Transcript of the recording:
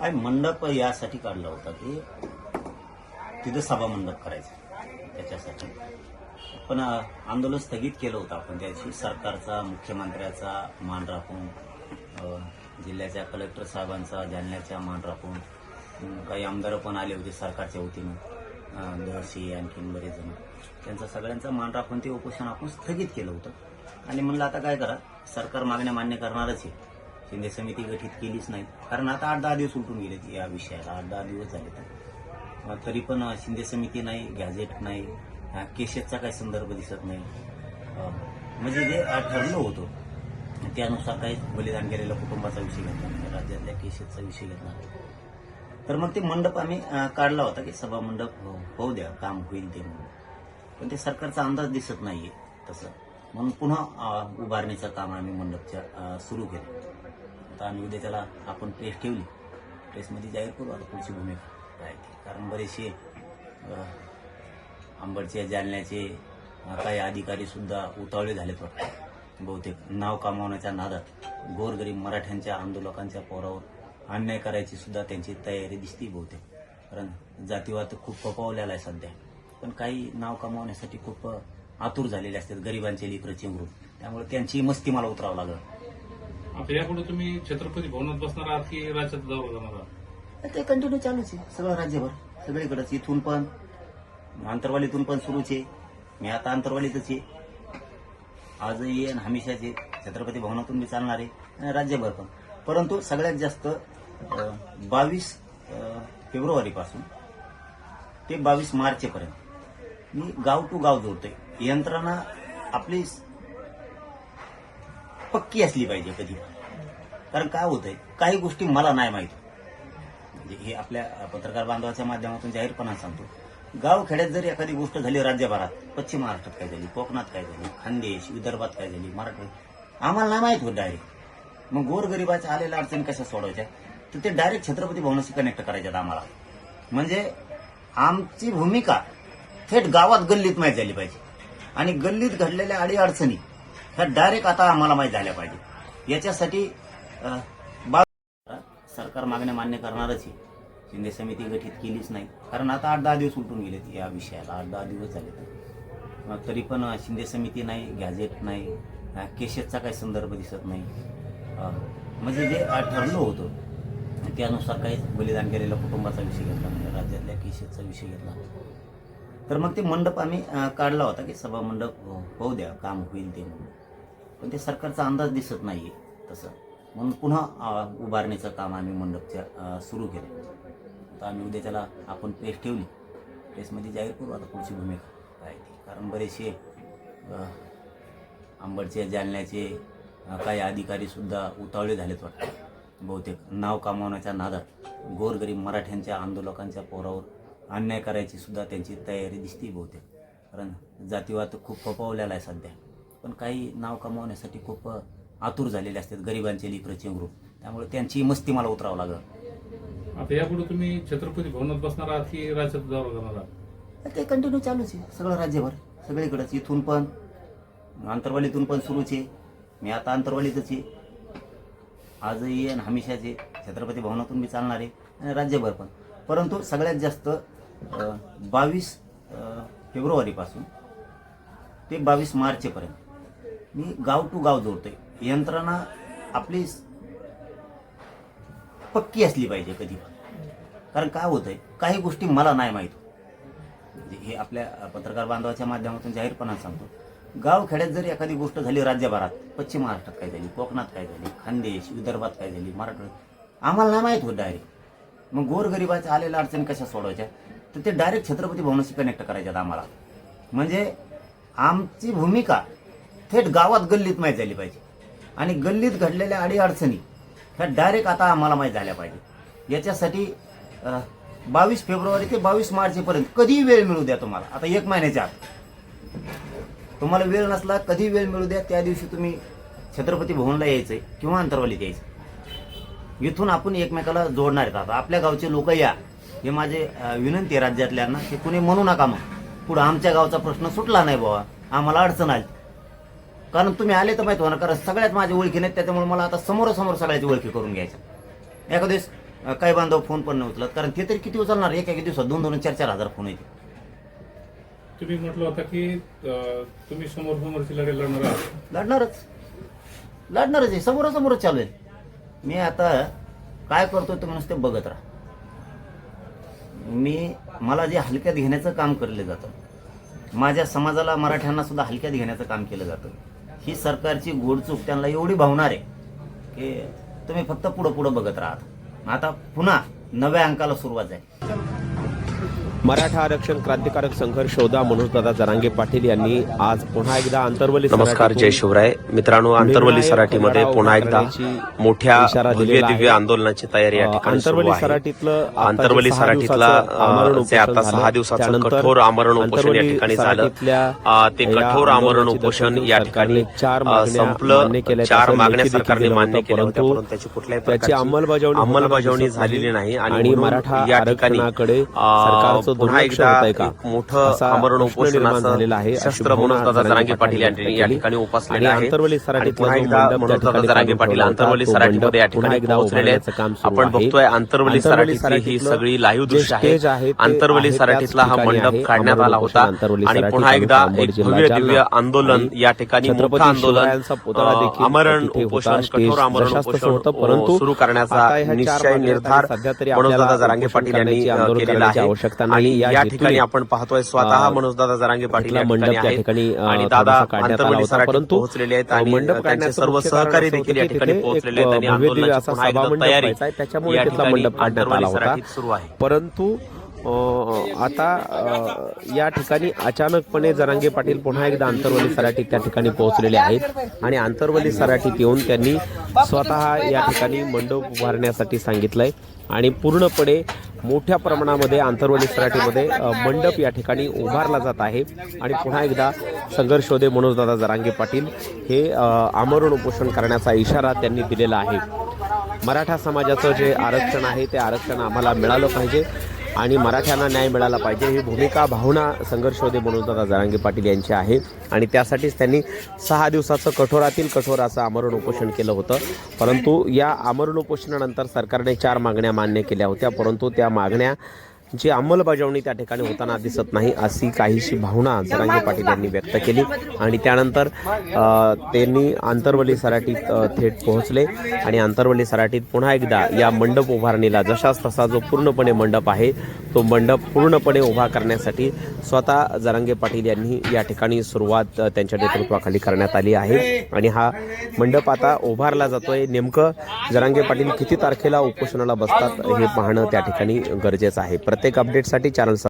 काय मंडप यासाठी काढला होता की तिथं सभा मंडप करायचं त्याच्यासाठी. पण आंदोलन स्थगित केलं होतं आपण त्याची. सरकारचा मुख्यमंत्र्याचा मान राखून जिल्ह्याच्या कलेक्टर साहेबांचा जालन्याचा मान राखून काही आमदार पण आले होते सरकारच्या वतीनं. अ, दहशी आणखीन बरेच जण. त्यांचा सगळ्यांचा मान राखून ते उपोषण आपण स्थगित केलं होतं. आणि म्हणलं आता काय करा? सरकार मागण्या मान्य करणारच आहे. शिंदे समिती गठीत केलीच नाही. कारण आता आठ दहा दिवस उलटून गेलेत या विषयाला. आठ दहा दिवस झाले तर. तरी पण शिंदे समिती नाही गॅझेट नाही अ, काही संदर्भ दिसत नाही. म्हणजे जे ठरलं होतं त्यानुसार काही बलिदान केलेल्या कुटुंबाचा विषय घेतला नाही राज्यातल्या केशेसचा विषय घेतला नाही. तर मग ते मंडप आम्ही काढला होता की सभा मंडप हो- होऊ द्या काम होईल ते म्हणून. पण ते सरकारचा अंदाज दिसत नाहीये तसं. म्हणून पुन्हा उभारणीचं काम आम्ही मंडपच्या सुरू केलं. आता आम्ही उद्या त्याला आपण प्रेस ठेवली. प्रेसमध्ये जाहीर करू आता पुढची भूमिका काय कारण बरेचसे आंबडचे जालन्याचे काही अधिकारीसुद्धा उतावळे झाले वाटतं बहुतेक नाव कमावण्याच्या नादात गोरगरीब मराठ्यांच्या आंदोलकांच्या पोरावर अन्याय करायची सुद्धा त्यांची तयारी दिसती बहुतेक. कारण जातीवाद खूप पपवलेला आहे सध्या. पण काही नाव कमावण्यासाठी खूप आतुर झालेले असतात गरिबांचे लेकरं चिंगरून. त्यामुळे त्यांची मस्ती मला उतरावं लागलं. आता यापुढे तुम्ही छत्रपती भवनात बसणार आहात की राज्यात दौरा जाणार आहात? ते कंटिन्यू चालूच आहे. सगळं राज्यभर. सगळीकडेच इथून पण आंतरवालीतून पण सुरूच आहे. मी आता आंतरवालीतच आहे. आजही आणि हमेशाच छत्रपती भवनातून बी चालणार आहे आणि राज्यभर पण. परंतु सगळ्यात जास्त बावीस फेब्रुवारीपासून ते बावीस मार्चपर्यंत मी गाव टू गाव जोडतोय. यंत्रणा आपली पक्की असली पाहिजे कधी. कारण काय होतंय काही गोष्टी मला नाही माहीत. म्हणजे हे आपल्या पत्रकार बांधवाच्या माध्यमातून जाहीरपणा सांगतो. गाव खेड्यात जर एखादी गोष्ट झाली राज्यभरात पश्चिम महाराष्ट्रात काय झाली कोकणात काय झाली खानदेश विदर्भात काय झाली मराठी आम्हाला नाही माहीत होत डायरेक्ट मग गोरगरिबाच्या आलेल्या अडचणी कशा सोडवायच्या? तर ते डायरेक्ट छत्रपती भवनाशी कनेक्ट करायच्यात आम्हाला. म्हणजे आमची भूमिका थेट गावात गल्लीत माहीत झाली पाहिजे. आणि गल्लीत घडलेल्या अडी अडचणी ह्या डायरेक्ट आता आम्हाला माहीत झाल्या पाहिजे. याच्यासाठी बा सरकार मागण्या मान्य करणारच आहे. शिंदे समिती गठीत केलीच नाही. कारण आता आठ दहा दिवस उलटून गेलेत या विषयाला. आठ दहा दिवस झाले तरी. पण शिंदे समिती नाही गॅझेट नाही अं, केशेसचा काही संदर्भ दिसत नाही. म्हणजे जे अं, ठरलं होतं त्यानुसार काही बलिदान केलेल्या कुटुंबाचा विषय घेतला म्हणजे राज्यातल्या केशेसचा विषय घेतला तर मग ते मंडप आम्ही काढला होता की सभा मंडप होऊ द्या काम होईल ते म्हणून. पण ते सरकारचा अंदाज दिसत नाही आहे तसं. म्हणून पुन्हा उभारणीचं काम आम्ही मंडपच्या सुरू केलं तर आम्ही उद्या त्याला आपण प्रेस ठेवली. प्रेसमध्ये जाहीर करू. आता पुढची भूमिका काय ती? कारण बरेचसे आंबडचे जालन्याचे काही अधिकारीसुद्धा उतावळे झालेत वाटतं. बहुतेक नाव कमावण्याच्या नादात गोरगरीब मराठ्यांच्या आंदोलकांच्या पोरावर अन्याय करायची सुद्धा त्यांची तयारी दिसती बहुतेक. कारण जातीवाद खूप पपवलेला आहे सध्या. पण काही नाव कमावण्यासाठी खूप आतुर झालेले असतात गरिबांचे लेकरं चिंगरून त्यामुळे त्यांची मस्ती मला उतरावं लागलं. आता यापुढे तुम्ही छत्रपती भवनात बसणार आहात की राज्यात दौरा जाणार आहात? ते कंटिन्यू चालूच आहे सगळं राज्यभर. सगळीकडेच इथून पण आंतरवालीतून पण सुरूच आहे. मी आता आंतरवालीतच आहे. आजही आणि हमेशाच छत्रपती भवनातून बी चालणार आहे आणि राज्यभर पण. परंतु सगळ्यात जास्त बावीस फेब्रुवारीपासून ते बावीस मार्चपर्यंत. मी गाव टू गाव जोडतोय. यंत्रणा आपली पक्की असली पाहिजे कधी कारण काय होतंय काही गोष्टी मला नाही माहीत. म्हणजे हे आपल्या पत्रकार बांधवाच्या माध्यमातून जाहीरपणा सांगतो. गाव खेड्यात जर एखादी गोष्ट झाली राज्यभरात पश्चिम महाराष्ट्रात काय झाली कोकणात काय झाली खानदेश विदर्भात काय झाली मराठी आम्हाला नाही माहीत होत डायरेक्ट मग गोरगरिबाच्या आलेल्या अडचणी कशा सोडवायच्या? तर ते डायरेक्ट छत्रपती भवनाशी कनेक्ट करायच्यात आम्हाला. म्हणजे आमची भूमिका थेट गावात गल्लीत माहीत झाली पाहिजे. आणि गल्लीत घडलेल्या अडीअडचणी ह्या डायरेक्ट आता आम्हाला माहीत झाल्या पाहिजे. याच्यासाठी बावीस फेब्रुवारी ते बावीस मार्चपर्यंत कधीही वेळ मिळू द्या तुम्हाला. आता एक महिन्याच्या आत. तुम्हाला वेळ नसला कधी वेळ मिळू द्या त्या दिवशी तुम्ही छत्रपती भवनला यायचं आहे किंवा अंतरवालीत यायचं इथून आपण एकमेकाला जोडणार आहेत. आता आपल्या गावचे लोक या. हे माझे विनंती आहे राज्यातल्यांना की कुणी म्हणू नका मग. पुढं आमच्या गावचा प्रश्न सुटला नाही बाबा. आम्हाला अडचण आली. कारण तुम्ही आले तर माहिती होणार कारण सगळ्यात माझी ओळखी नाहीत त्याच्यामुळे मला आता समोरासमोर सगळ्याची ओळखी करून घ्यायच्या एखाद्या दिवस काही बांधव फोन पण नाही उचलत कारण ते तरी किती उचलणार? एका एका दिवसात दोन दोन चार चार हजार फोन येते तुम्ही म्हटलं होता की अं, तुम्ही समोर समोरची लढाई लढणार आहात. लढणारच. लढणारच आहे समोरासमोरच चालू आहे. मी आता काय करतोय तुम्ही नुसते बघत राहा. मी मला जे हलक्यात घेण्याचं काम केलं जातं माझ्या समाजाला मराठ्यांना सुद्धा हलक्यात घेण्याचं काम केलं जातं. ही सरकारची गोडचूक त्यांना एवढी भावणार आहे की तुम्ही फक्त पुढं पुढं बघत राहात आता पुन्हा नव्या अंकाला सुरुवात आहे मराठा आरक्षण क्रांतिकारक संघर्ष शोधा मनोजदादा जरांगे पाटील यांनी आज पुन्हा एकदा आंतरवली नमस्कार जय शिवराय. मित्रांनो आंतरवली सराटीमध्ये पुन्हा एकदा मोठ्या दिव्य आहे. आंदोलनाची तयारी या ठिकाणी आंतरवली सराटीतलं आता आंतरवली सराटीतला जे आता सहा दिवसाचं कठोर आमरण उपोषण या ठिकाणी झालं. ते कठोर आमरण उपोषण या ठिकाणी संपलं. चार मागण्या सरकारने मान्य होतं, केल्या होत्या परंतु परंतु त्याची कुठल्याही प्रकारची अंमलबजावणी. झालेली नाही आणि मराठा या ठिकाणी सरकारचं पुन्हा एकदा मोठं आमरण उपोषणाचं झालेला आहे शस्त्र मनोजदादा जरांगे पाटील यांनी या. ठिकाणी उपसलेले आहे जरांगे काढून पाटील तो सराटीमध्ये या ठिकाणी पोहोचलेले आहेत आपण. बघतोय आंतरवली आंतरवली सराटीतली ही सगळी लाईव्ह दृश्य आहे आहे सराटीतला हा मंडप. काढण्यात आला होता उपोषण आणि पुन्हा एकदा एक भव्य. दिव्य आंदोलन या ठिकाणी मोठं आंदोलन आमरण. उपोषण कठोर आमरण उपोषण परंतु सुरू करण्याचा निश्चय निर्धार मनोजदादा जरांगे उपोषण पाटील यांनी केलेला आहे आणि नाही. या ठिकाणी आपण पाहतोय स्वतः अ, मनोजदादा जरांगे पाटील इथला या मंडप ठिकाणी आणि दादा परंतु पोहोचलेले आहेत आणि मंडप काढण्याचं सर्व सहकारी देखील या ठिकाणी पोहोचलेले आहेत आणि आंदोलनाची. त्याच्यामुळे मंडप काढण्यात आला होता सुरू आहे परंतु आता या ठिकाणी अचानकपणे जरांगे पाटील पुन्हा एकदा आंतरवली सराटीत त्या ठिकाणी पोहोचलेले आहेत आणि आंतरवली सराटीत येऊन त्यांनी स्वतः या ठिकाणी मंडप उभारण्यासाठी सांगितलंय आणि पूर्णपणे मोठ्या प्रमाणामध्ये आंतरवली सराटीमध्ये मंडप या ठिकाणी उभारला जात आहे. आणि पुन्हा एकदा संघर्षोदे मनोजदादा जरांगे पाटील हे आमरण उपोषण करण्याचा इशारा त्यांनी दिलेला आहे. मराठा समाजाचं जे आरक्षण आहे ते आरक्षण आम्हाला मिळालं पाहिजे. आणि मराठ्यांना न्याय मिळाला पाहिजे. ही भूमिका भावना संघर्षवादी मनोजदादा जरांगे पाटील यांची आहे. आणि त्यासाठीच त्यांनी सहा दिवसाचं कठोरातील कठोर असं आमरण उपोषण केलं होतं. परंतु या आमरण उपोषणानंतर सरकारने चार मागण्या मान्य केल्या होत्या. परंतु त्या मागण्या जी अंमलबजावणी त्या ठिकाणी होताना दिसत नाही अशी काहीशी भावना जरांगे पाटील यांनी व्यक्त केली. आणि त्यानंतर त्यांनी आंतरवली सराटीत थेट पोहोचले. आणि आंतरवली सराटीत पुन्हा एकदा या मंडप उभारणीला जशाच तसा जो पूर्णपणे मंडप आहे तो मंडप पूर्णपणे उभा करण्यासाठी स्वतः जरांगे पाटील यांनी या ठिकाणी सुरुवात त्यांच्या नेतृत्वाखाली करण्यात आली आहे. आणि हा मंडप आता उभारला जातोय. नेमकं जरांगे पाटील किती तारखेला उपोषणाला बसतात हे पाहणं त्या ठिकाणी गरजेचं आहे. प्रत्येक अपडेटसाठी चॅनल